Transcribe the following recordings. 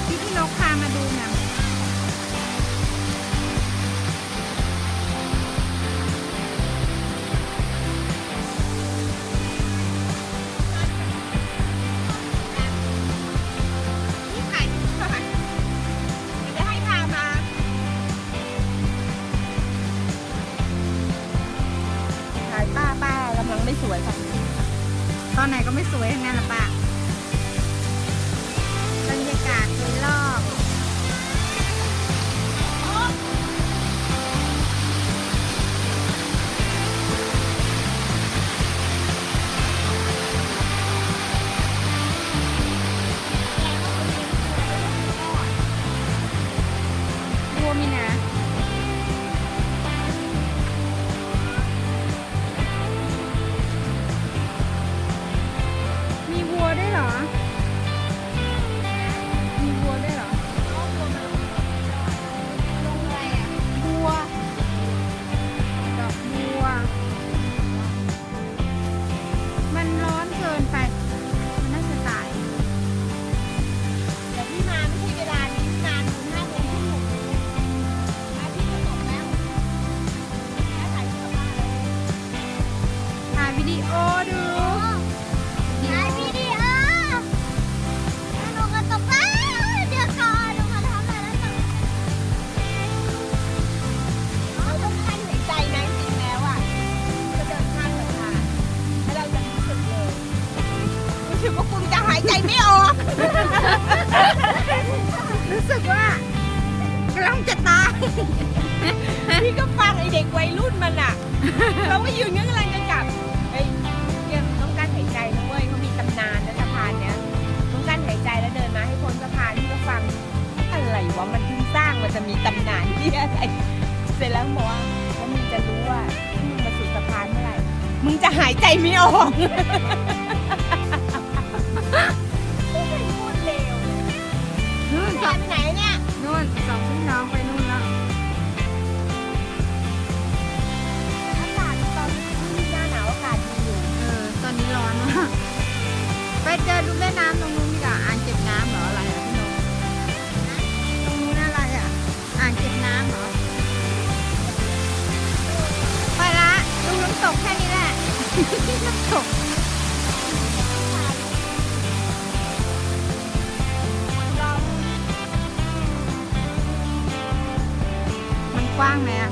กที่พี่นกพามาดูเนี่ยนี่ถ่ายเดี๋ยวจะให้พามาถ่ายป้าป้ากำลังไม่สวยค่ะ ตอนไหนก็ไม่สวยทั้งนั้นละป้า บรรยากาศโดยรอบ พี่ก็ฟังไอเด็กวัยรุ่นมันอะ เราก็ยืนยังกำลังจะกลับเฮ้ยังต้องการหายใจนะเว้ยเขามีตำนานนะสะพานเนี้ยต้องการหายใจแล้วเดินมาให้พ้นสะพานพี่ก็ฟังอะไรวะมันเพิ่งสร้างมันจะมีตำนานที่อะไรเสร็จแล้วบอกว่าแล้วมึงจะรู้ว่าถ้ามึงมาสู่สะพานเมื่อไหร่มึงจะหายใจไม่ออก มันกว้างไหมอะ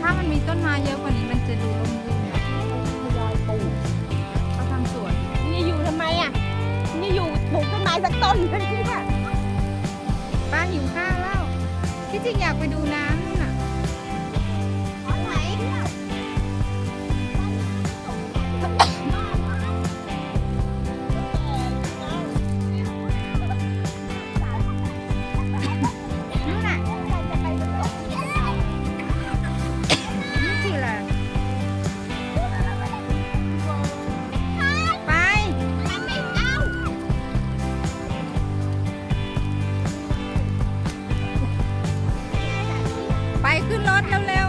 ถ้ามันมีต้นไม้เยอะกว่านี้มันจะดูร่มรื่นนะเขาทำสวนนี่อยู่ทำไมอะ นี่อยู่ปลูกต้นไม้สักต้นเลยที่ว่าป้าหิวข้าวแล้วที่จริงอยากไปดูน้ ถเร็ว